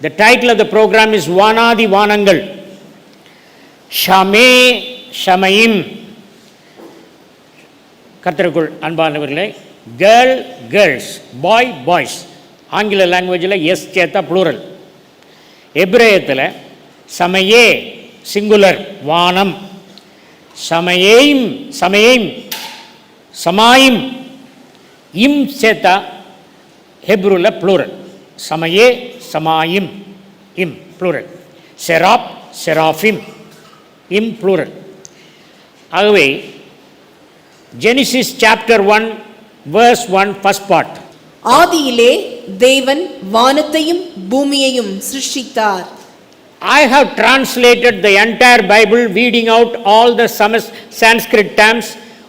The title of the program is Vanadi Vanangal. ஷமே ஷமயிம் கர்த்தருக்குள் அன்பானவர்களே girl girls boy boys ஆங்கில லாங்குவேஜில் எஸ் சேத்தா ப்ளூரல் எப்ரேயத்தில் சமயே சிங்குலர் வானம். சமயேம் சமயேம் சமாயிம். இம் சேத்தா ஹெப்ருவில் ப்ளூரல் சமயே சமாயிம் இம் ப்ளூரல் செராப் செராஃபிம் இம் ப்ளூரல் ஆகவே Genesis chapter one verse one first part ஆதியிலே தேவன் வானத்தையும் பூமியையும் சிருஷ்டித்தார் I have translated the entire Bible, weeding out all the Sanskrit terms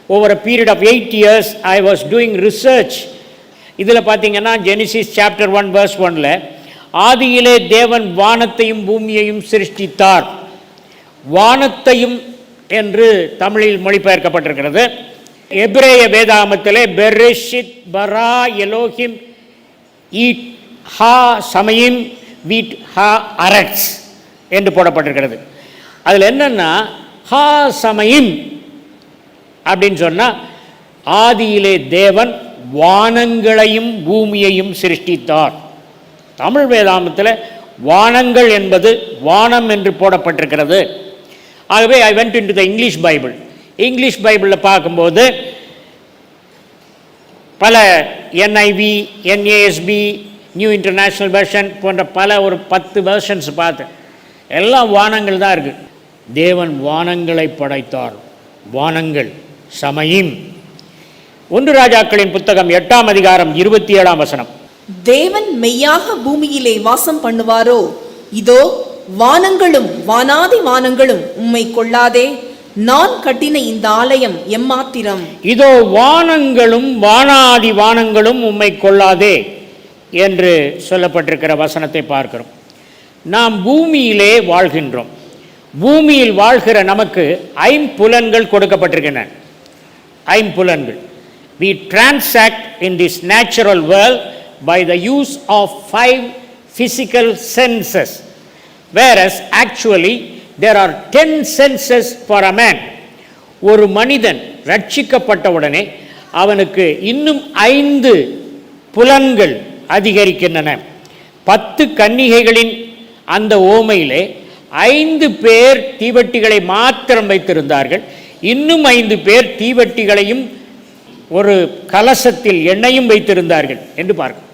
over a period of eight years. I was doing research. இதில் பார்த்தீங்கன்னா Genesis chapter one verse ஒன்ல ஆதியிலே தேவன் வானத்தையும் பூமியையும் சிருஷ்டித்தார். வானத்தையும் என்று தமிழில் மொழிபெயர்க்கப்பட்டிருக்கிறது. எபிரேய வேதாமத்திலே பெரிஷித் பரா எலோஹிம் ஈட் ஹா சமயம் வீட் ஹா அரட்ஸ் என்று போடப்பட்டிருக்கிறது. அதில் என்னென்னா ஹா சமயம் அப்படின்னு சொன்னால் ஆதியிலே தேவன் வானங்களையும் பூமியையும் சிருஷ்டித்தார். தமிழ் வேதாமத்தில் வானங்கள் என்பது வானம் என்று போடப்பட்டிருக்கிறது. ஆகவே I went in to the English Bible English பைபிளில் பார்க்கும்போது பல NIV NASB New International Version போன்ற பல ஒரு பத்து வெர்ஷன்ஸ் பார்த்தேன் எல்லாம் வானங்கள் தான் இருக்குது தேவன் வானங்களை படைத்தார். வானங்கள் சமயம். ஒன்று ராஜாக்களின் புத்தகம் எட்டாம் அதிகாரம் இருபத்தி ஏழாம் வசனம். தேவன் மெய்யாக பூமியிலே வாசம் பண்ணுவாரோ? இதோ வானங்களும் வானாதி வானங்களும் உம்மை கொள்ளாதே. நான் கட்டின இந்த ஆலயம் எம்மாத்திரம்? இதோ வானங்களும் வானாதி வானங்களும் உம்மை கொள்ளாதே என்று சொல்லப்பட்டிருக்கிற வசனத்தை பார்க்கிறோம். நாம் பூமியிலே வாழ்கின்றோம். பூமியில் வாழ்கிற நமக்கு ஐம்புலன்கள் கொடுக்கப்பட்டிருக்கின்றன. ஐம்புலன்கள். We transact in this natural world by the use of five physical senses. Whereas actually there are 10 senses for a man. ஒரு மனிதன் ரட்சிக்கப்பட்டவுடனே அவனுக்கு இன்னும் ஐந்து புலன்கள் அதிகரிக்கின்றன. பத்து கன்னிகைகளின் அந்த ஓமையிலே ஐந்து பேர் தீவட்டிகளை மாத்திரம் வைத்திருந்தார்கள். இன்னும் ஐந்து பேர் தீவட்டிகளையும் ஒரு கலசத்தில் எண்ணெயும் வைத்திருந்தார்கள் என்று பார்க்கும்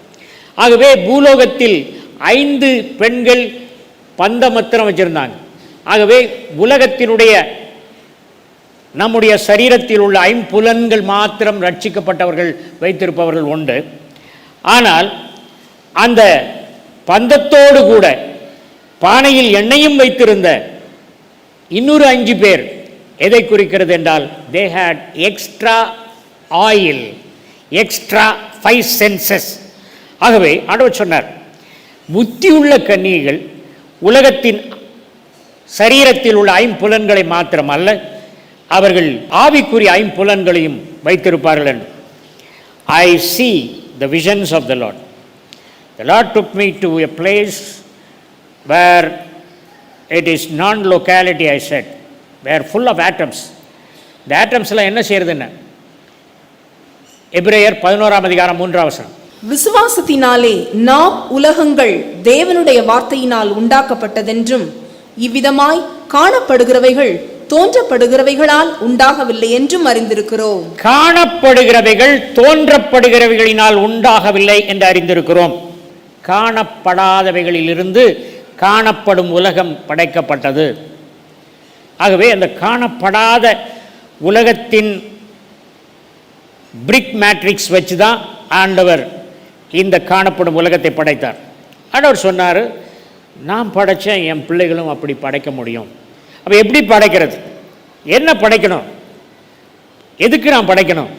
ஆகவே பூலோகத்தில் ஐந்து பெண்கள் பந்தமத்திரம் வச்சிருந்தாங்க. ஆகவே உலகத்தினுடைய நம்முடைய சரீரத்தில் உள்ள ஐம்புலன்கள் மாத்திரம் ரட்சிக்கப்பட்டவர்கள் வைத்திருப்பவர்கள் உண்டு. ஆனால் அந்த பந்தத்தோடு கூட பானையில் எண்ணெயும் வைத்திருந்த இன்னொரு அஞ்சு பேர் எதை குறிக்கிறது என்றால் they had extra oil extra five senses ஆகவே ஆண்டவர் சொன்னார் புத்தியுள்ள கன்னிகள் உலகத்தின் சரீரத்தில் உள்ள ஐம்புலன்களை மாத்திரம் அல்ல அவர்கள் ஆவிக்குரிய ஐம்புலன்களையும் வைத்திருப்பார்கள் என்று. I see the visions of the Lord. The Lord took me to a place where it is non locality I said were full of atoms இந்த ஆட்டம்ஸ்லாம் என்ன செய்யறதுன்னு எப்ரேயர் பதினோராம் அதிகாரம் மூன்றாம் வசனம். விசுவாசத்தினாலே நாம் உலகங்கள் தேவனுடைய வார்த்தையினால் உண்டாக்கப்பட்டதென்றும் இவ்விதமாய் காணப்படுகிறவைகள் தோன்றப்படுகிறவைகளால் உண்டாகவில்லை என்றும் அறிந்திருக்கிறோம். காணப்படுகிறவைகள் தோன்றப்படுகிறவைகளினால் உண்டாகவில்லை என்று அறிந்திருக்கிறோம். காணப்படாதவைகளிலிருந்து காணப்படும் உலகம் படைக்கப்பட்டது. ஆகவே அந்த காணப்படாத உலகத்தின் பிரிக் மேட்ரிக்ஸ் வச்சு தான் ஆண்டவர் இந்த காணப்படும் உலகத்தை படைத்தார். ஆனவர் சொன்னார் நான் படைச்சேன் என் பிள்ளைகளும் அப்படி படைக்க முடியும். அப்போ எப்படி படைக்கிறது? என்ன படைக்கணும்? எதுக்கு நான் படைக்கணும்?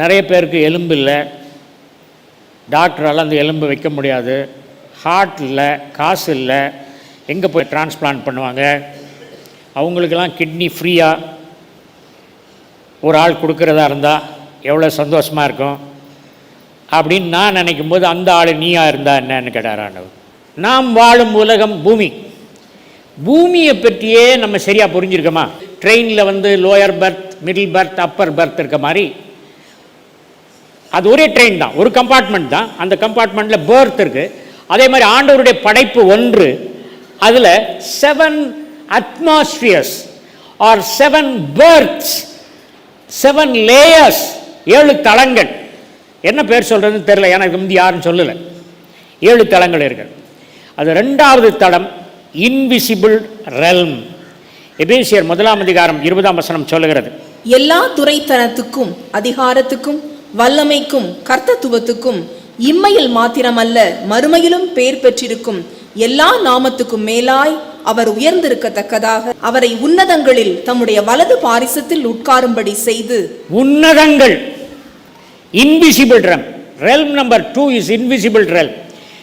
நிறைய பேருக்கு எலும்பு இல்லை. டாக்டரால் அந்த எலும்பு வைக்க முடியாது. ஹார்ட் இல்லை காசு இல்லை. எங்கே போய் டிரான்ஸ்பிளான்ட் பண்ணுவாங்க? அவங்களுக்கெல்லாம் கிட்னி ஃப்ரீயாக ஒரு ஆள் கொடுக்குறதா இருந்தால் எவ்வளோ சந்தோஷமாக இருக்கும்? அப்படின்னு நான் நினைக்கும் போது அந்த ஆள் நீயா இருந்தா என்னன்னு கேட்டார் ஆண்டவர். நாம் வாழும் உலகம் பூமி. பூமியை பற்றியே நம்ம சரியாக புரிஞ்சிருக்கோமா? ட்ரெயினில் வந்து lower berth middle berth upper berth இருக்க மாதிரி. அது ஒரே ட்ரெயின் தான் ஒரு கம்பார்ட்மெண்ட் தான். அந்த கம்பார்ட்மெண்ட்டில் பேர்த் இருக்குது அதே மாதிரி ஆண்டவருடைய படைப்பு ஒன்று. அதில் seven atmospheres are seven berths seven layers ஏழு தளங்கள். என்ன பேர் சொல்கிறதுன்னு தெரில எனக்கு முந்தி யாரும் சொல்லலை. ஏழு தளங்கள் இருக்கு. அது ரெண்டாவது தளம் இன்விசிபிள் ரெல்ம் எபேசியர் முதலாம் அதிகாரம் இருபதாம் வசனம் சொல்லுகிறது. எல்லா துரைத்தனத்துக்கும் அதிகாரத்துக்கும் வல்லமைக்கும் கர்த்தத்துவத்துக்கும் இம்மையில் மாத்திரமல்ல மறுமையிலும் பேர் பெற்றிருக்கும் எல்லா நாமத்துக்கும் மேலாய் அவர் உயர்ந்திருக்கத்தக்கதாக அவரை உன்னதங்களில் தம்முடைய வலது பாரிசத்தில் உட்காரும்படி செய்து உன்னதங்கள். Invisible realm realm number two is invisible realm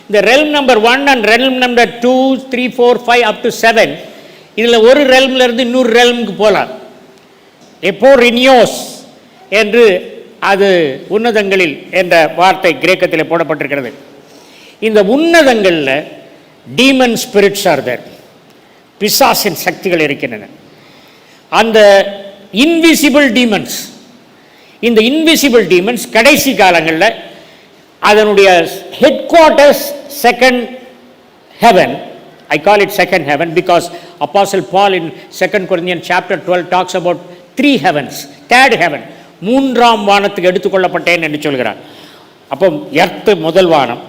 இந்த realm number one and realm number two three four five up to seven இதில் ஒரு ரெல்ம்லேருந்து இருந்து இன்னொரு ரெல்முக்கு போகலாம் எப்போ ரினியோஸ் என்று அது உன்னதங்களில் என்ற வார்த்தை கிரேக்கத்தில் போடப்பட்டிருக்கிறது. இந்த உன்னதங்களில் டீமன் ஸ்பிரிட்ஸ் ஆர் தர் பிசாசின் சக்திகள் இருக்கின்றன. அந்த இன்விசிபிள் டீமன்ஸ் இந்த இன்விசிபிள் டீமன்ஸ் கடைசி காலங்களில் அதனுடைய headquarters second heaven I call it second heaven because apostle Paul in second Corinthian chapter twelve talks about three heavens third heaven மூன்றாம் வானத்துக்கு எடுத்துக்கொள்ளப்பட்டேன் என்று சொல்கிறார். அப்போ எர்த்து முதல் வானம்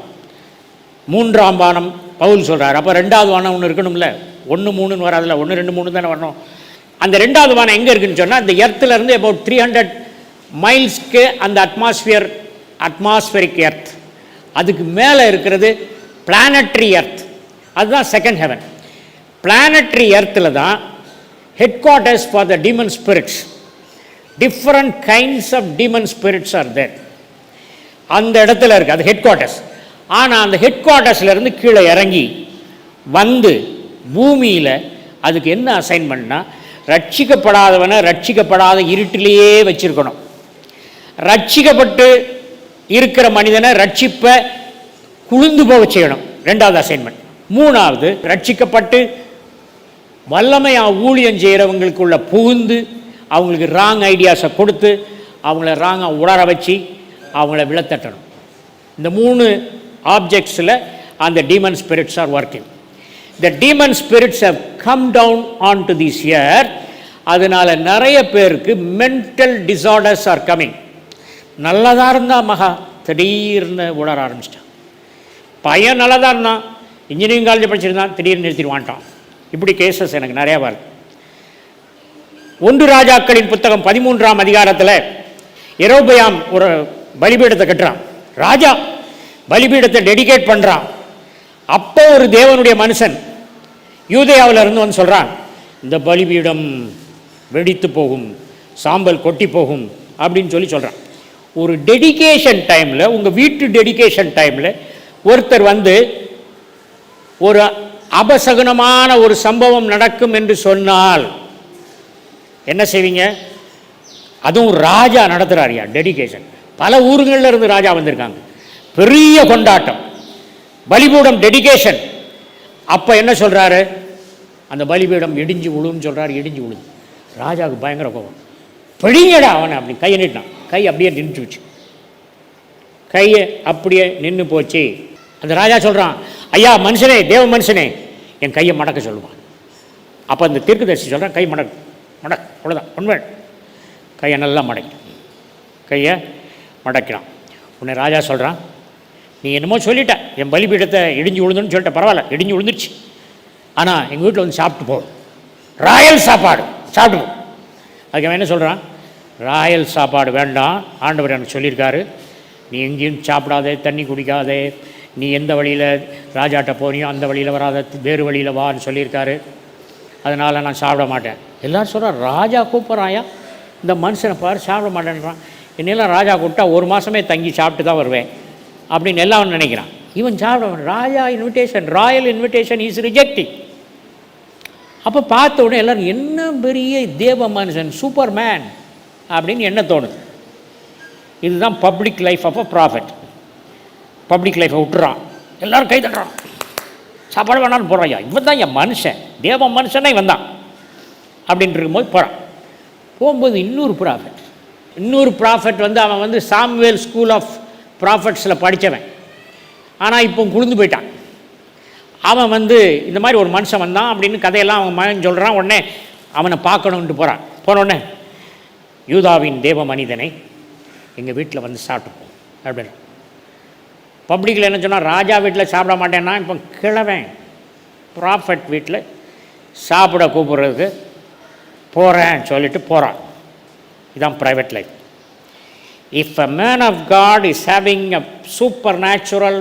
மூன்றாம் வானம் பவுல் சொல்கிறார் அப்போ ரெண்டாவது வானம் ஒன்று இருக்கணும்ல? ஒன்று மூணுன்னு வராதுல ஒன்று ரெண்டு மூணு தானே வரணும்? அந்த ரெண்டாவது வானம் எங்கே இருக்குன்னு சொன்னால் அந்த எர்த்துலேருந்து அபவுட் த்ரீ ஹண்ட்ரட் மைல்ஸ்க்கு அந்த அட்மாஸ்பியர் அட்மாஸ்பியரிக் எர்த் அதுக்கு மேலே இருக்கிறது பிளானட்ரி எர்த் அதுதான் செகண்ட் ஹெவன் பிளானட்ரி எர்த்தில் தான் headquarters for the demon spirits different kinds of demon spirits are there அந்த இடத்துல இருக்குது அது ஹெட் குவார்ட்டர்ஸ் ஆனால் அந்த ஹெட் குவார்ட்டர்ஸ்லேருந்து கீழே இறங்கி வந்து பூமியில் அதுக்கு என்ன அசைன்மெண்ட்னா ரட்சிக்கப்படாதவனை ரட்சிக்கப்படாத இருட்டிலேயே வச்சிருக்கணும். ரட்சிக்கப்பட்டு இருக்கிற மனிதனை ரட்சிப்பை குளிர்ந்து போக செய்யணும். ரெண்டாவது அசைன்மெண்ட் மூணாவது ரட்சிக்கப்பட்டு வல்லமை ஊழியம் செய்கிறவங்களுக்குள்ள புகுந்து அவங்களுக்கு ராங் ஐடியாஸை கொடுத்து அவங்கள ராங்காக உணர வச்சு அவங்கள விழத்தட்டணும் இந்த மூணு ஆப்ஜெக்ட்ஸில் அந்த demon spirits are working the demon spirits have come down on to this year அதனால் நிறைய பேருக்கு மென்டல் டிசார்டர்ஸ் ஆர் கம்மிங் நல்லதாக இருந்தால் மகா திடீர்னு உணர ஆரம்பிச்சிட்டான். பையன் நல்லதாக இருந்தான் இன்ஜினியரிங் காலேஜ் படிச்சிருந்தான் திடீர்னு நிறுத்திட்டு வாண்டான் இப்படி கேசஸ் எனக்கு நிறையா வருது. ஒன்று ராஜாக்களின் புத்தகம் பதிமூன்றாம் அதிகாரத்தில் எரோபயாம் ஒரு பலிபீடத்தை கட்டுறான். ராஜா பலிபீடத்தை டெடிகேட் பண்ணுறான் அப்போ ஒரு தேவனுடைய மனுஷன் யூதயாவில் இருந்து வந்து சொல்கிறான் இந்த பலிபீடம் வெடித்து போகும் சாம்பல் கொட்டி போகும் அப்படின்னு சொல்லி சொல்கிறான் ஒரு டெடிகேஷன் டைமில் உங்கள் வீட்டு டெடிகேஷன் டைமில் ஒருத்தர் வந்து ஒரு அபசகுனமான ஒரு சம்பவம் நடக்கும் என்று சொன்னால் என்ன செய்வீங்க? அதுவும் ராஜா நடத்துகிறாரியா டெடிகேஷன் பல ஊருங்களில் இருந்து ராஜா வந்திருக்காங்க. பெரிய கொண்டாட்டம். பலிபீடம் டெடிகேஷன் அப்போ என்ன சொல்கிறாரு அந்த பலிபீடம் இடிஞ்சு விழுன்னு சொல்கிறாரு இடிஞ்சு விழுது. ராஜாவுக்கு பயங்கர கோபம். பிடிங்கடா அவனை அப்படி கையை நீட்டான் கை அப்படியே நின்றுச்சு. கையை அப்படியே நின்று போச்சு. அந்த ராஜா சொல்கிறான் ஐயா மனுஷனே தேவ மனுஷனே. என் கையை மடக்க சொல்லுவான். அப்போ அந்த தீர்க்கதரிசி சொல்கிறான் கை மடக்கு மடக் அவ்வளோதான் உண்மை கையை நல்லா மடக்கி. கையை மடக்கிறான். உன்னை ராஜா சொல்கிறான் நீ என்னமோ சொல்லிட்ட என் பலிபீடத்தை இடிஞ்சு விழுந்துன்னு சொல்லிட்ட பரவாயில்ல இடிஞ்சு விழுந்துருச்சு. ஆனால் எங்கள் வீட்டில் வந்து சாப்பிட்டு போ. ராயல் சாப்பாடு சாப்பிட்டு போ. அதுக்கு அவன் என்ன சொல்கிறான் ராயல் சாப்பாடு வேண்டாம். ஆண்டவர் எனக்கு சொல்லியிருக்காரு. நீ எங்கேயும் சாப்பிடாதே தண்ணி குடிக்காதே. நீ எந்த வழியில் ராஜாட்ட போனியோ அந்த வழியில் வராத வேறு வழியில் வான்னு சொல்லியிருக்காரு. அதனால் நான் சாப்பிட மாட்டேன். எல்லோரும் சொல்கிறா ராஜா கூப்பிட்றாயா? இந்த மனுஷனை பாரு சாப்பிட மாட்டேன்றான். என்னெல்லாம் ராஜா கூப்பிட்டா ஒரு மாதமே தங்கி சாப்பிட்டு தான் வருவேன். அப்படின்னு எல்லாம் நினைக்கிறான். இவன் சாப்பிட ராஜா invitation royal invitation is rejecting அப்போ பார்த்த உடனே எல்லோரும் என்ன பெரிய தேவ மனுஷன் சூப்பர் மேன் அப்படின்னு என்ன தோணுது? இதுதான் public life of a prophet public லைஃப்பை விட்டுறான். எல்லாரும் கை தட்டுறான். சாப்பாடு வேணாலும் போகிறான் ஐயா இவன் தான் என் மனுஷன். தேவ மனுஷனே இவன் தான். அப்படின்ட்டு இருக்கும்போது போகிறான் போகும்போது இன்னொரு ப்ராஃபிட் இன்னொரு ப்ராஃபிட் வந்து அவன் வந்து சாம்வேல் ஸ்கூல் ஆஃப் ப்ராஃபிட்ஸில் படித்தவன் ஆனால் இப்போ குளிர்ந்து போயிட்டான். அவன் வந்து இந்த மாதிரி ஒரு மனுஷன் வந்தான் அப்படின்னு கதையெல்லாம் அவன் மகன் சொல்கிறான் உடனே அவனை பார்க்கணுன்ட்டு போகிறான் போனோடனே யூதாவின் தேவ மனிதனை எங்கள் வீட்டில் வந்து சாப்பிட்டுப்போம். அப்படின்னு. பப்ளிக்கில் என்ன சொன்னால் ராஜா வீட்டில் சாப்பிட மாட்டேன்னா இப்போ கிழவன் ப்ராஃபட் வீட்டில் சாப்பிட கூப்பிட்றதுக்கு போகிறேன் சொல்லிட்டு போகிறான் இதுதான் private life if a man of God is having a supernatural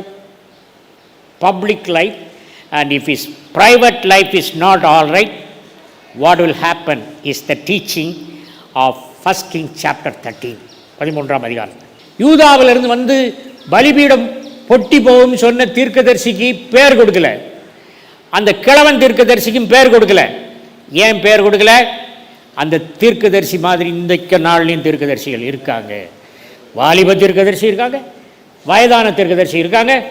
public life and if is private life is not all right what will happen is the teaching of first king chapter thirteen பதிமூன்றாம் அதிகாரம். யூதாவிலிருந்து வந்து பலிபீடம் பொட்டி போகும் சொன்ன தீர்க்கதரிசிக்கு பேர் கொடுக்கல. அந்த கிழவன் தீர்க்கதரிசிக்கும் பேர் கொடுக்கல. ஏன் பேர் கொடுக்கல? அந்த தீர்க்கதரிசி மாதிரி இன்றைக்கு நாள்லையும் தீர்க்கதரிசிகள் இருக்காங்க. வாலிப தீர்க்கதரிசி இருக்காங்க. வயதான தீர்க்கதரிசி இருக்காங்க.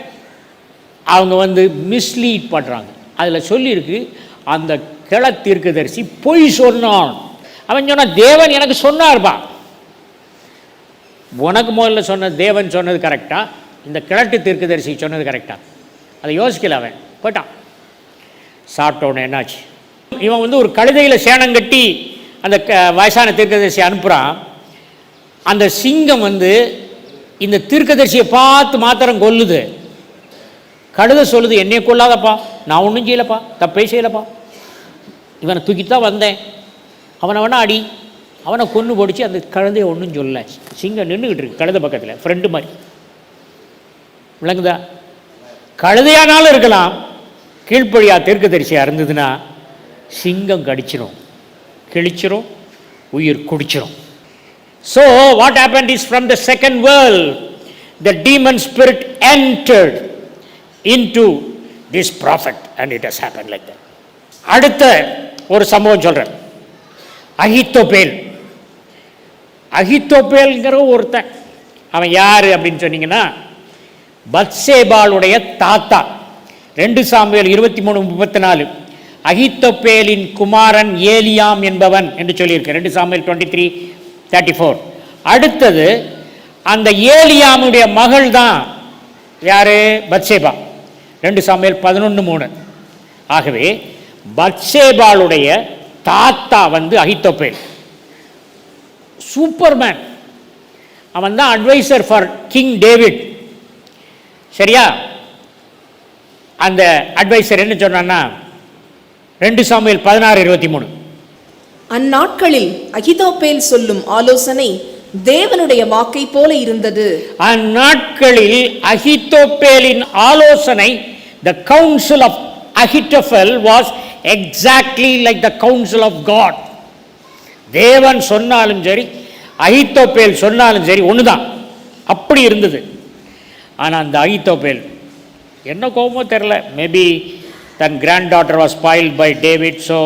அவங்க வந்து மிஸ்லீட் பண்ணுறாங்க அதில் சொல்லியிருக்கு அந்த கிள தீர்க்கதரிசி பொய் சொன்னான். அவன் சொன்னான் தேவன் எனக்கு சொன்னார்ப்பா உனக்கு முதல்ல சொன்ன தேவன் சொன்னது கரெக்டாக இந்த கிழட்டு தீர்க்கதரிசி சொன்னது கரெக்டாக அதை யோசிக்கல அவன். போயிட்டான். சாப்பிட்டோன்னு என்னாச்சு? இவன் வந்து ஒரு கழுதையில் சேனம் கட்டி அந்த க- வயசான தீர்க்கதரிசி அனுப்புகிறான் அந்த சிங்கம் வந்து இந்த தீர்க்கதரிசியை பார்த்து மாத்திரம் கொல்லுது. கழுத சொல்லுது என்னையை கொள்ளாதப்பா நான் ஒன்றும் செய்யலப்பா. தப்பே செய்யலப்பா. இவனை தூக்கிட்டு தான் வந்தேன். அவனை வேணா அடி. அவனை கொன்று பொடிச்சு அந்த கழுதையை ஒன்றும் சொல்லலை. சிங்கம் நின்றுக்கிட்டு இருக்கு கழுதை பக்கத்தில் ஃப்ரெண்டு மாதிரி. விளங்குதா? கழுதையானாலும் இருக்கலாம். கீழ்ப்படியாக தெற்கு தரிசியாக இருந்ததுன்னா சிங்கம் கடிச்சிரும். கிழிச்சிரும் உயிர் குடிச்சிரும். So what happened is from the second world, the demon spirit entered into this prophet, and it has happened like that. அடுத்த ஒரு சம்பவம் சொல்கிறேன் அகித்தோபேல் அகித்தோபேல்ங்கிற ஒருத்தன். அவன் யார் அப்படின்னு சொன்னீங்கன்னா பத்சேபாளுடைய தாத்தா. ரெண்டு சாமியல் இருபத்தி மூணு முப்பத்தி நாலு அகித்தோப்பேலின் குமாரன் ஏலியாம் என்பவன் என்று சொல்லியிருக்கேன் ரெண்டு Samuel twenty three thirty four அடுத்தது அந்த ஏலியாமுடைய மகள் தான் யார்? பத்சேபா. ரெண்டு சாமியல் பதினொன்று மூணு. ஆகவே பத்சேபாளுடைய தாத்தா வந்து அகித்தோப்பேல் சூப்பர்மேன் அவன் தான் அட்வைசர் ஃபார் கிங் டேவிட் சரியா? அந்த அட்வைசர் என்ன சொன்னான்னா ரெண்டு சாமுவேல் பதினாறு இருபத்தி மூணு. அந்நாட்களில் அகிதோப்பேல் சொல்லும் ஆலோசனை தேவனுடைய வாக்கை போல இருந்தது. அந்நாட்களில் அகித்தோப்பேலின் ஆலோசனை the council of Ahithophel was exactly like the council of God தேவன் சொன்னாலும் சரி அகித்தோப்பேல் சொன்னாலும் சரி ஒன்று தான் அப்படி இருந்தது. ஆனால் அந்த அகித்தோப்பேல் என்ன கோபமோ தெரில maybe than granddaughter was spoiled by David so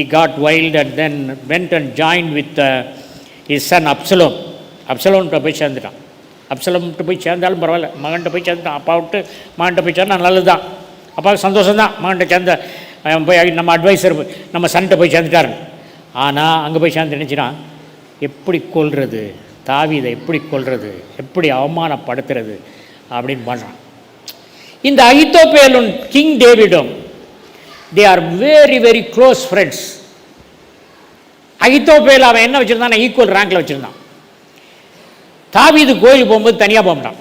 he got wild and then went and join with his son Absalom அப்சலோன்கிட்ட போய் சேர்ந்துட்டான். அப்சலம்கிட்ட போய் சேர்ந்தாலும் பரவாயில்ல. மகன்கிட்ட போய் சேர்ந்துட்டான். அப்பா விட்டு மகன்கிட்ட போய் சேர்ந்தா நல்லது தான் அப்பாவுக்கு சந்தோஷம் தான் மகன்கிட்ட சேர்ந்த அவன் போய் நம்ம அட்வைசர் நம்ம சன்ட்டை போய் சேர்ந்துட்டாரு ஆனால் அங்கே போய் சேர்ந்து நினச்சினா எப்படி கொள்வது தாவிதை எப்படி கொள்வது எப்படி அவமானப்படுத்துறது? அப்படின்னு பண்ணுறான் இந்த அகித்தோப்பேலும் king டேவிடும் they are very very close friends Ahithophel அவன் என்ன வச்சுருந்தான்? ஈக்குவல் ரேங்கில் வச்சுருந்தான். தாவிது கோயில் போகும்போது தனியாக போகிறான்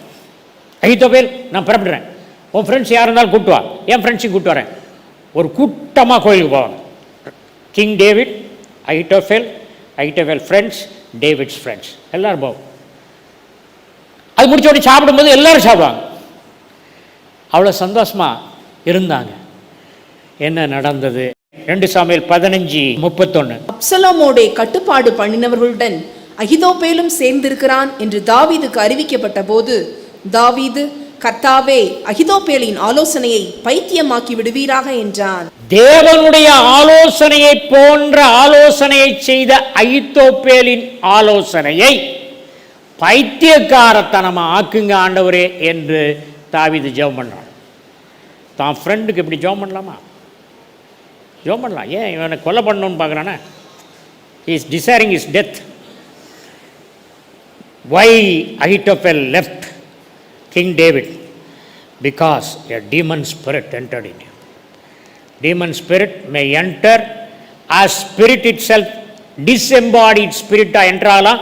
அகித்தோப்பேல் நான் புறப்படுறேன். உன் ஃப்ரெண்ட்ஸ் யார் இருந்தாலும் கூப்பிட்டு வா. என் ஃப்ரெண்ட்ஸையும் கூப்பிட்டு வரேன். ஒரு கூட்டமாக கோயிலுக்கு போவாங்க king David Ahithophel Ahithophel friends David's friends எல்லோரும் போவோம். அது முடிச்ச உடனே சாப்பிடும்போது எல்லோரும் சாப்பிடுவாங்க. அவ்வளோ சந்தோஷமாக இருந்தாங்க. என்ன நடந்தது? ரெண்டு சாமியல் பதினஞ்சு முப்பத்தொன்று அப்சலமோடைய கட்டுப்பாடு பண்ணினவர்களுடன் அகிதோபேலும் சேர்ந்திருக்கிறான் என்று தாவீதுக்கு அறிவிக்கப்பட்ட போது தாவீது கர்த்தாவே அகிதோபேலின் ஆலோசனையை பைத்தியமாக்கி விடுவீராக என்றான். தேவனுடைய ஆலோசனையை போன்ற ஆலோசனையை செய்த அகித்தோப்பேலின் ஆலோசனையை பைத்தியக்காரத்தனமாக ஆக்குங்க ஆண்டவரே என்று தாவீது ஜெபம் பண்ணுறான் தான் ஃப்ரெண்டுக்கு இப்படி ஜெபம் பண்ணலாமா? ஜெபம் பண்ணலாம். ஏன் இவனை கொலை பண்ணணும்னு பார்க்குறானே? His desiring his death why Ahithophel left king David because a demon spirit entered in him. Demon spirit may enter as spirit itself disembodied spirit ஸ்பிரிட்டாக என்றாலாம்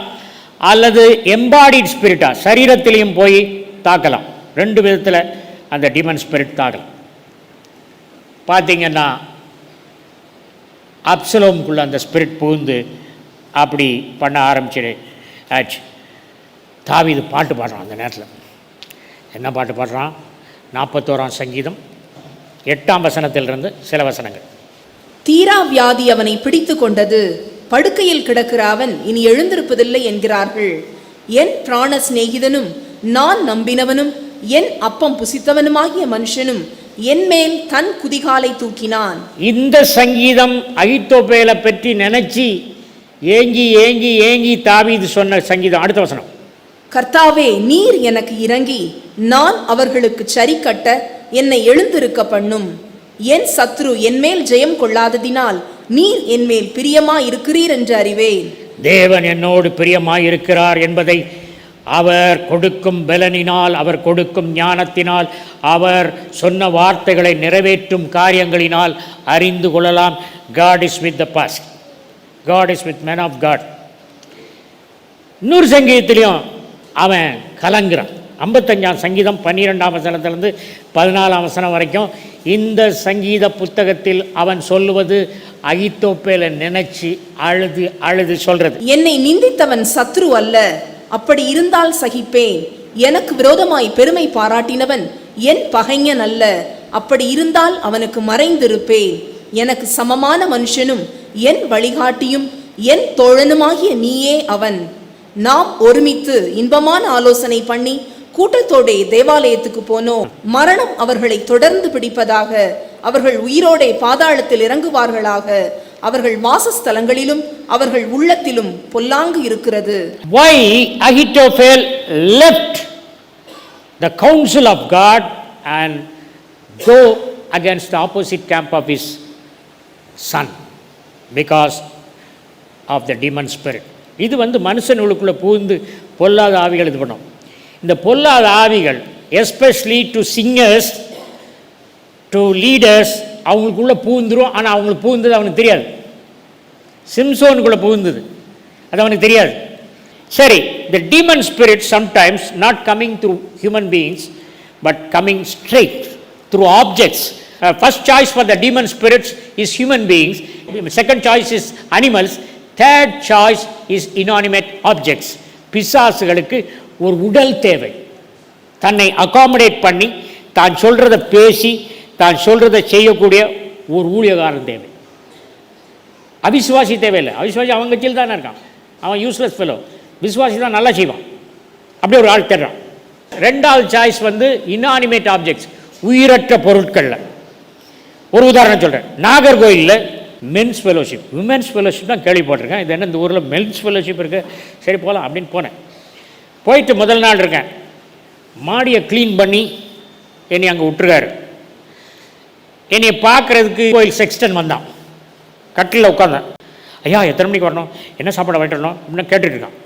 அல்லது எம்பாடிட் ஸ்பிரிட்டாக சரீரத்திலையும் போய் தாக்கலாம். ரெண்டு விதத்தில் அந்த டீமன் ஸ்பிரிட் தாக்கலாம் பார்த்தீங்கன்னா அப்சலோமுக்குள்ளே அந்த ஸ்பிரிட் புகுந்து அப்படி பண்ண ஆரம்பிச்சிடு ஆச்சு. இது பாட்டு பாடுறான் அந்த நேரத்தில். என்ன பாட்டு பாடுறான்? நாற்பத்தோராம் சங்கீதம் எட்டாம் வசனத்திலிருந்து சில வசனங்கள். தீரா வியாதி அவனை பிடித்து கொண்டது. படுக்கையில் கிடக்கிற அவன் இனி எழுந்திருப்பதில்லை என்கிறார்கள். என் பிராண சிநேகிதனும் நான் நம்பினவனும் என் அப்பம் புசித்தவனுமாகிய மனுஷனும் என் மேல் தன் குதிகாலை தூக்கினான். இந்த சங்கீதம் அகித்தோப்பேலை பற்றி நினைச்சு ஏங்கி ஏங்கி ஏங்கி தாவீது சொன்ன சங்கீதம். அடுத்த வசனம். கர்த்தாவே நீர் எனக்கு இறங்கி நான் அவர்களுக்கு சரி கட்ட என்னை எழுந்திருக்க பண்ணும். என் சத்ரு என்மேல் ஜெயம் கொள்ளாததினால் நீர் என்மேல் பிரியமா இருக்கிறீர் என்று அறிவேன். தேவன் என்னோடு பிரியமாயிருக்கிறார் என்பதை அவர் கொடுக்கும் பலனினால் அவர் கொடுக்கும் ஞானத்தினால் அவர் சொன்ன வார்த்தைகளை நிறைவேற்றும் காரியங்களினால் அறிந்து கொள்ளலாம். God is with the past God is with man of God இன்னொரு சங்கீதத்திலையும் அவன் கலங்குறான். ஐம்பத்தஞ்சாம் சங்கீதம் பன்னிரெண்டாம் வசனத்திலேருந்து பதினாலாம் வசனம் வரைக்கும் இந்த சங்கீத புத்தகத்தில் அவன் சொல்லுவது அகித்தோப்பேல நினைச்சு அழுது அழுது சொல்றது. என்னை நிந்தித்தவன் சத்ரு அல்ல அப்படி இருந்தால் சகிப்பேன். எனக்கு விரோதமாய் பெருமை பாராட்டினவன் என் பகைஞன் அல்ல அப்படி இருந்தால் அவனுக்கு மறைந்திருப்பேன். எனக்கு சமமான மனுஷனும் என் வழிகாட்டியும் என் தோழனுமாகிய நீயே அவன். நாம் ஒருமித்து இன்பமான ஆலோசனை பண்ணி கூட்டத்தோடே தேவாலயத்துக்கு போனோம் மரணம் அவர்களை தொடர்ந்து பிடிப்பதாக அவர்கள் உயிரோடே பாதாளத்தில் இறங்குவார்களாக அவர்கள் வாசஸ்தலங்களிலும் அவர்கள் உள்ளத்திலும் பொல்லாங்கு இருக்கிறது Why Ahithophel left the counsel of God and go against the opposite camp of his son? Because of the demon spirit. இது வந்து மனுஷனுக்குள்ளே புகுந்து பொல்லாத ஆவிகள் இது பண்ணும் இந்த பொல்லாத ஆவிகள் especially to singers to leaders அவங்களுக்குள்ளே பூந்துரும் ஆனால் அவங்களுக்கு பூந்தது அவனுக்கு தெரியாது. சிம்சோனுக்குள்ளே பூந்தது அது அவனுக்கு தெரியாது. சரி the demon spirit sometimes not coming through human beings but coming straight through objects first choice for the demon spirits is human beings second choice is animals third choice is inanimate objects பிசாசுகளுக்கு ஒரு உடல் தேவை. தன்னை accommodate பண்ணி தான் சொல்கிறத பேசி தான் சொல்கிறத செய்யக்கூடிய ஒரு ஊழியக்காரன் தேவை. அவிசுவாசி தேவையில்லை. அவிசுவாசி அவன் கட்சியில் தானே இருக்கான். அவன் யூஸ்லெஸ் ஃபெலோ விசுவாசி தான் நல்லா செய்வான். அப்படியே ஒரு ஆள் தேடுறான். ரெண்டாவது சாய்ஸ் வந்து இன்னானிமேட் ஆப்ஜெக்ட்ஸ் உயிரற்ற பொருட்களில். ஒரு உதாரணம் சொல்கிறேன் நாகர்கோயிலில் மென்ஸ் ஃபெலோஷிப் உமென்ஸ் ஃபெலோஷிப் தான் கேள்விப்பட்டிருக்கேன். இது என்ன இந்த ஊரில் மென்ஸ் ஃபெலோஷிப் இருக்குது சரி போகலாம் அப்படின்னு போனேன். போயிட்டு முதல் நாள் இருக்கேன். மாடியை க்ளீன் பண்ணி என்னை அங்கே விட்டுருக்காரு. என்னை பார்க்குறதுக்கு கோயில் செக்ஸ்டன் வந்தான். கட்டிலில் உட்காந்தேன் ஐயா எத்தனை மணிக்கு வரணும்? என்ன சாப்பாடு வாங்கிட்டு வரணும்? அப்படின்னு கேட்டுட்ருக்கான்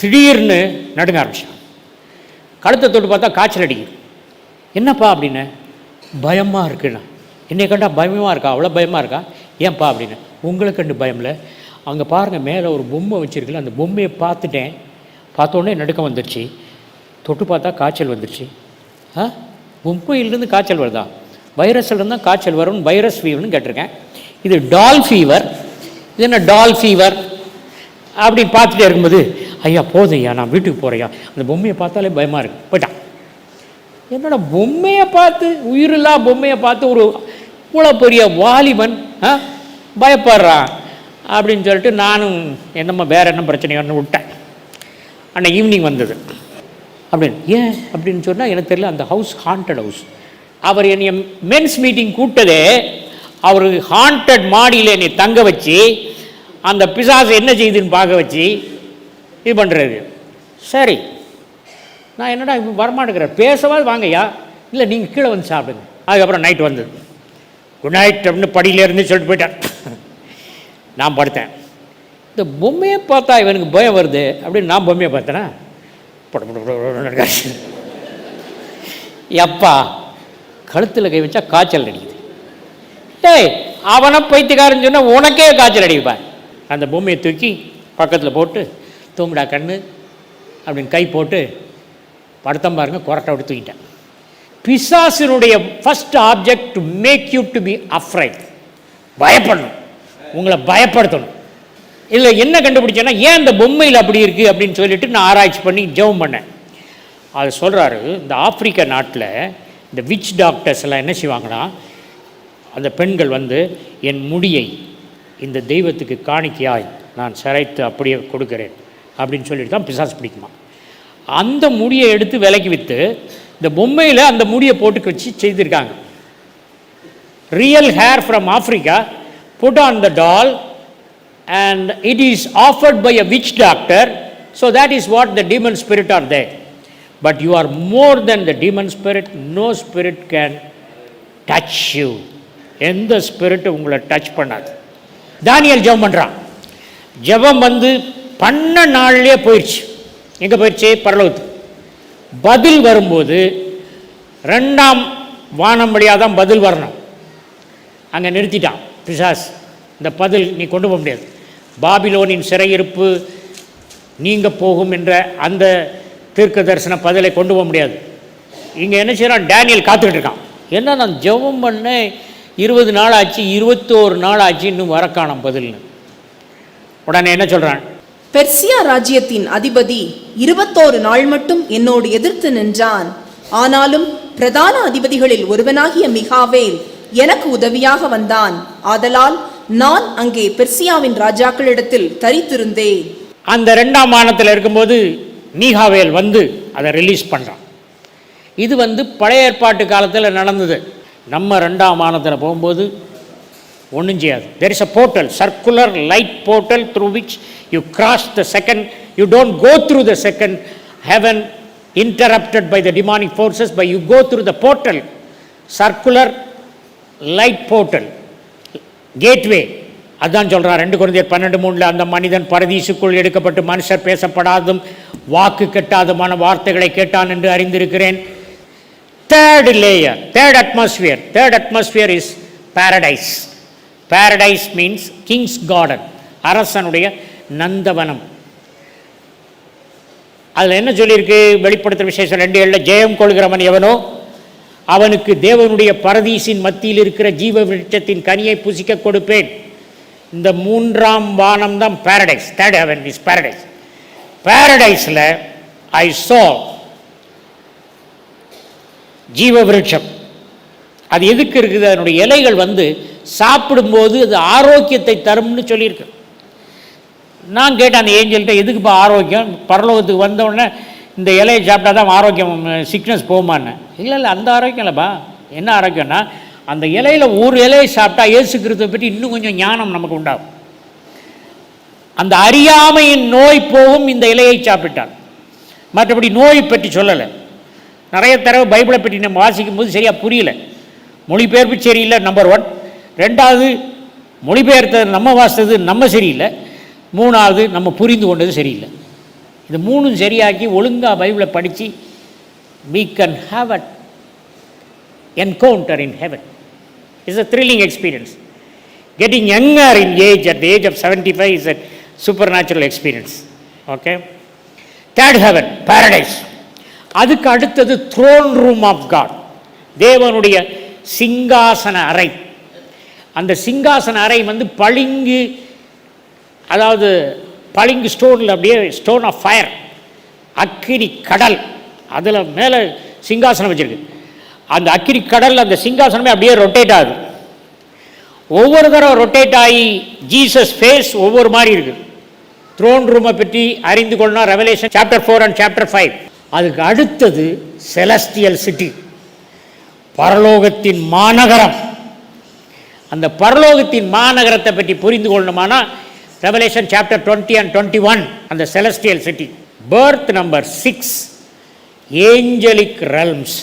திடீர்னு நடுங்க ஆரம்பிச்சான். கழுத்தை தொட்டு பார்த்தா காய்ச்சல் அடிக்குது. என்னப்பா அப்படின்னு. பயமாக இருக்குண்ணா. என்னை கண்டா பயமாக இருக்கா? அவ்வளோ பயமாக இருக்கா? ஏன்ப்பா அப்படின்னு. உங்களை கண்டு இல்லை அங்கே பாருங்கள் மேலே ஒரு பொம்மை வச்சுருக்குல்ல அந்த பொம்மையை பார்த்துட்டேன். பார்த்தோன்னே நடுக்கம் வந்துடுச்சு தொட்டு பார்த்தா காய்ச்சல் வந்துடுச்சு ஆ? பொம்மையிலேருந்து காய்ச்சல் வருதா? வைரஸ்லேருந்து தான் காய்ச்சல் வரும்னு வைரஸ் ஃபீவர்னு கேட்டிருக்கேன். இது டால் ஃபீவர் இது என்ன டால் ஃபீவர் அப்படின்னு பார்த்துட்டே இருக்கும்போது ஐயா போதும் ஐயா நான் வீட்டுக்கு போகிறேயா அந்த பொம்மையை பார்த்தாலே பயமாக இருக்கு. போயிட்டான். என்னோட பொம்மையை பார்த்து உயிரில்லா பொம்மையை பார்த்து ஒரு இவ்வளோ பெரிய வாலிபன் ஆ பயப்படுறான். அப்படின்னு சொல்லிட்டு நானும் என்னம்மா வேறு என்ன பிரச்சனையோன்னு விட்டேன். அன்னைக்கு ஈவினிங் வந்தது. அப்படின்னு. ஏன்? அப்படின்னு சொன்னால் எனக்கு தெரியல அந்த ஹவுஸ் ஹாண்டட் ஹவுஸ் அவர் என்னை மென்ஸ் மீட்டிங் கூட்டதே அவர் ஹாண்டட் மாடியில் என்னை தங்க வச்சு அந்த பிசாசை என்ன செய்யுதுன்னு பார்க்க வச்சு இது பண்ணுறது சரி. நான் என்னடா இப்போ வரமாட்டேங்கிறேன் பேசவாது வாங்கய்யா. இல்லை நீங்கள் கீழே வந்து சாப்பிடுங்க. அதுக்கப்புறம் நைட் வந்தது. குட் நைட் அப்படின்னு படியில இருந்து சொல்லிட்டு போயிட்டேன். நான் படுத்தேன். இந்த பொம்மையை பார்த்தா இவனுக்கு பயம் வருது. அப்படின்னு நான் பொம்மையை பார்த்தேனா? எப்பா கழுத்தில் கை வச்சா காய்ச்சல் அடிக்குது. டேய் அவனை பைத்தியக்காரன்னு சொன்னால் உனக்கே காய்ச்சல் அடிப்பான் அந்த பொம்மையை தூக்கி பக்கத்தில் போட்டு தூங்குடா கண்ணு அப்படின்னு கை போட்டு படுத்தம் பாருங்க கொரட்டை விட்டு தூக்கிட்டேன். பிசாசினுடைய first object to make you to be afraid பயப்படணும். உங்களை பயப்படுத்தணும். இல்லை என்ன கண்டுபிடிச்சேன்னா ஏன் இந்த பொம்மையில் அப்படி இருக்குது அப்படின்னு சொல்லிட்டு நான் ஆராய்ச்சி பண்ணி ஜெபம் பண்ணேன். அது சொல்கிறாரு இந்த ஆப்பிரிக்க நாட்டில் இந்த விச் டாக்டர்ஸ் எல்லாம் என்ன செய்வாங்கன்னா அந்த பெண்கள் வந்து என் முடியை இந்த தெய்வத்துக்கு காணிக்கையாய் நான் சிரைத்து அப்படியே கொடுக்கிறேன் அப்படின்னு சொல்லிட்டு தான் பிசாசு பிடிக்குமா அந்த முடியை எடுத்து விலைக்கு விற்று இந்த பொம்மையில் அந்த முடியை போட்டு வச்சு செய்திருக்காங்க. Real hair from Africa put on the doll and it is offered by a witch doctor. So that is what the demon spirit are there. But you are more than the demon spirit. No spirit can touch you. எந்த spirit உங்களை touch பண்ணாது. தானியல் ஜெபம் பண்ணுறான் ஜெபம் வந்து பண்ண நாள்லேயே போயிடுச்சு எங்கே போயிடுச்சு பரலோகத்துக்கு. பதில் வரும்போது ரெண்டாம் வானம் வழியாக தான் பதில் வரணும். அங்கே நிறுத்திட்டான் பிசாஸ் இந்த பதில் நீ கொண்டு போக முடியாது. பாபிலோனின் சிறையிருப்பு நீங்க போகும் என்ற அந்த தீர்க்க தரிசன பதிலை கொண்டு போக முடியாது. இங்கே என்ன செய்கிறான் டேனியல் காத்துக்கிட்டு இருக்கான். என்ன நான் ஜெபம் பண்ணேன் இருபது நாள் ஆச்சு இருபத்தோரு நாள் ஆச்சு இன்னும் வரக்கானம் பதில்னு. உடனே என்ன சொல்கிறான் பெர்சியா ராஜ்யத்தின் அதிபதி இருபத்தோரு நாள் மட்டும் என்னோடு எதிர்த்து நின்றான். ஆனாலும் பிரதான அதிபதிகளில் ஒருவனாகிய மிகாவேல் எனக்கு உதவியாக வந்தான். ஆதலால் நான் அங்கே பெர்சியாவின் ராஜாக்களிடத்தில் தரித்திருந்தேன். அந்த ரெண்டாம் வானத்தில் இருக்கும்போது நீஹாவேல் வந்து அதை ரிலீஸ் பண்ணுறான் இது வந்து பழைய ஏற்பாட்டு காலத்தில் நடந்தது. நம்ம ரெண்டாம் மானத்தில் போகும்போது ஒன்றும் செய்யாது. There is a portal circular light portal through which you cross the second you don't go through the second heaven interrupted by the demonic forces by you go through the portal circular light portal gateway அதான் சொல்கிறார் ரெண்டு குழந்தையர் பன்னெண்டு மூணுல அந்த மனிதன் பரதீசுக்குள் எடுக்கப்பட்டு மனுஷர் பேசப்படாதும் வாக்கு கெட்டாதுமான வார்த்தைகளை கேட்டான் என்று அறிந்திருக்கிறேன். Third layer third atmosphere third atmosphere is paradise paradise means king's garden அரசனுடைய நந்தவனம். அதில் என்ன சொல்லியிருக்கு? வெளிப்படுத்துகிற விசேஷம் ரெண்டு ஏழில் ஜெயம் கொள்கிறவன் எவனோ? அவனுக்கு தேவனுடைய பரதீசின் மத்தியில் இருக்கிற ஜீவ விருட்சத்தின் கனியை புசிக்க கொடுப்பேன். இந்த மூன்றாம் வானம் தான் paradise third heaven is paradise பாரடைஸில் I saw ஜீவ விருட்சம் அது எதுக்கு இருக்குது? அதனுடைய இலைகள் வந்து சாப்பிடும்போது அது ஆரோக்கியத்தை தரும்னு சொல்லியிருக்கு. நான் கேட்டேன் அந்த ஏஞ்சல்கிட்ட எதுக்குப்பா ஆரோக்கியம்? பரலோகத்துக்கு வந்தவுடனே இந்த இலையை சாப்பிட்டா தான் ஆரோக்கியம் சிக்னஸ் போகுமான்னு. இல்லை இல்லை அந்த ஆரோக்கியம் இல்லைப்பா. என்ன ஆரோக்கியம்னா அந்த இலையில் ஒரு இலையை சாப்பிட்டா இயேசு கிறிஸ்துவை பற்றி இன்னும் கொஞ்சம் ஞானம் நமக்கு உண்டாகும். அந்த அறியாமையின் நோய் போகும் இந்த இலையை சாப்பிட்டான் மற்றபடி நோய் பற்றி சொல்லலை. நிறைய தடவை பைபிளை பற்றி நம்ம வாசிக்கும் போது சரியாக புரியல. மொழிபெயர்ப்பு சரியில்லை நம்பர் ஒன் ரெண்டாவது மொழிபெயர்த்தது நம்ம வாசித்தது நம்ம சரியில்லை. மூணாவது நம்ம புரிந்து கொண்டது சரியில்லை. இது மூணும் சரியாக்கி ஒழுங்காக பைபிளை படித்து we can have at encounter in heaven it's a thrilling experience getting younger in age at age of seventy five is a supernatural experience okay third heaven paradise அதுக்கு அடுத்தது த்ரோன் ரூம் ஆஃப் காட் தேவனுடைய சிங்காசன அறை அந்த சிங்காசன அறை வந்து பளிங்கு அதாவது பளிங்கு ஸ்டோனில் அப்படியே ஸ்டோன் ஆஃப் ஃபயர் அக்கினி கடல். அதில் மேலே சிங்காசனம் வச்சுருக்கு. அந்த அக்கினி கடல் அந்த சிங்காசனமே அப்படியே ரொட்டேட் ஆகுது. ஒவ்வொரு தடவை ரொட்டேட் ஆகி ஜீசஸ் ஃபேஸ் ஒவ்வொரு மாதிரி இருக்குது த்ரோன் ரூமை பற்றி அறிந்து கொள்ளணும் Revelation chapter four and chapter five அதுக்கு அடுத்தது செலஸ்டியல் சிட்டி பரலோகத்தின் மாநகரம். அந்த பரலோகத்தின் மாநகரத்தை பற்றி புரிந்து கொள்ளணுமானா Revelation chapter twenty and twenty one அந்த celestial city berth number six angelic realms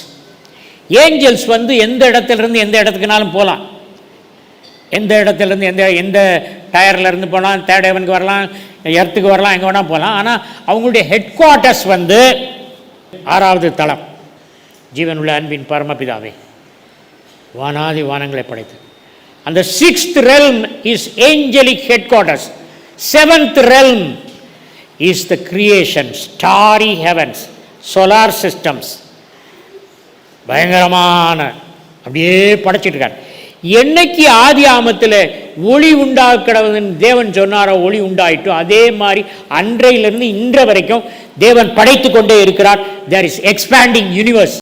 angels வந்து எந்த இடத்துலேருந்து எந்த இடத்துக்குனாலும் போகலாம். எந்த இடத்துலேருந்து எந்த எந்த டயர்லேருந்து போகலாம் தேர்ட் ஹெவனுக்கு வரலாம் எர்த்துக்கு வரலாம் எங்கே வேணால் போகலாம். ஆனால் அவங்களுடைய ஹெட் குவார்ட்டர்ஸ் வந்து ஆறாவது தளம். ஜீவனுள்ள அன்பின் பரமபிதாவே வானாதி வானங்களை படைத்து அந்த sixth realm is angelic headquarters seventh realm is the creation starry heavens solar systems பயங்கரமான அப்படியே படைச்சிட்டு இருக்கார். என்னைக்கு ஆதி ஆமத்தில் ஒளி உண்டாக்கிறவன் தேவன் சொன்னாரோ ஒளி உண்டாயிட்டோ அதே மாதிரி அன்றையிலிருந்து இன்ற வரைக்கும் தேவன் படைத்து கொண்டே இருக்கிறார். There is expanding universe